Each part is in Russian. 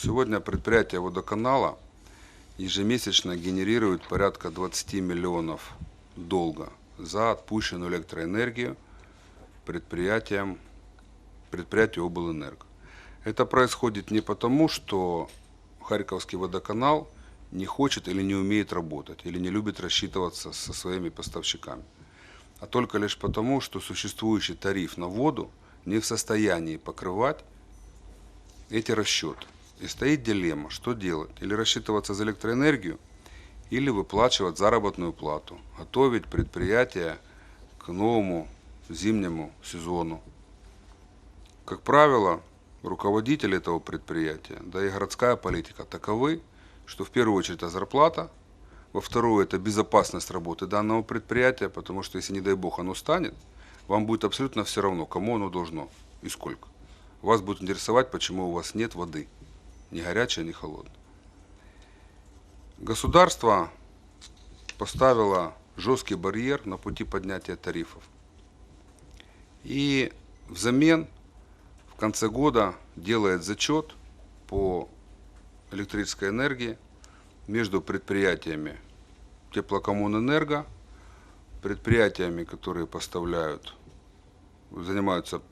Сегодня предприятие водоканала ежемесячно генерирует порядка 20 миллионов долга за отпущенную электроэнергию предприятиям, предприятию облэнерго. Это происходит не потому, что Харьковский водоканал не хочет или не умеет работать, или не любит рассчитываться со своими поставщиками, а только лишь потому, что существующий тариф на воду не в состоянии покрывать эти расчеты. И стоит дилемма, что делать. Или рассчитываться за электроэнергию, или выплачивать заработную плату, готовить предприятие к новому зимнему сезону. Как правило, руководители этого предприятия, да и городская политика таковы, что в первую очередь это зарплата, во вторую это безопасность работы данного предприятия, потому что если, не дай бог, оно станет, вам будет абсолютно все равно, кому оно должно и сколько. Вас будет интересовать, почему у вас нет воды, ни горячей, ни холодной. Государство поставило жесткий барьер на пути поднятия тарифов. И взамен в конце года делает зачет по электрической энергии между предприятиями теплокоммунэнерго, предприятиями, которые поставляют, занимаются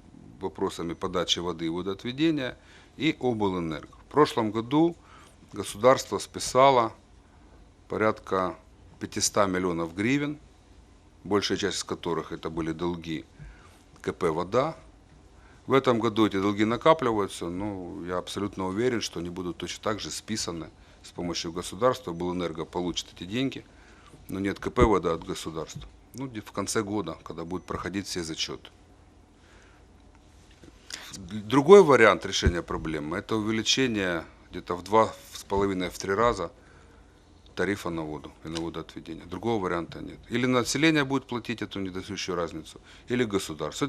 вопросами подачи воды и водоотведения, и облэнерго. В прошлом году государство списало порядка 500 миллионов гривен, большая часть из которых это были долги КП «Вода». В этом году эти долги накапливаются, но я абсолютно уверен, что они будут точно так же списаны с помощью государства. Белэнерго получит эти деньги, но нет КП «Вода» от государства. Ну, в конце года, когда будут проходить все зачеты. Другой вариант решения проблемы – это увеличение где-то в два с половиной, в три раза тарифа на воду и на водоотведение. Другого варианта нет. Или население будет платить эту недостающую разницу, или государство.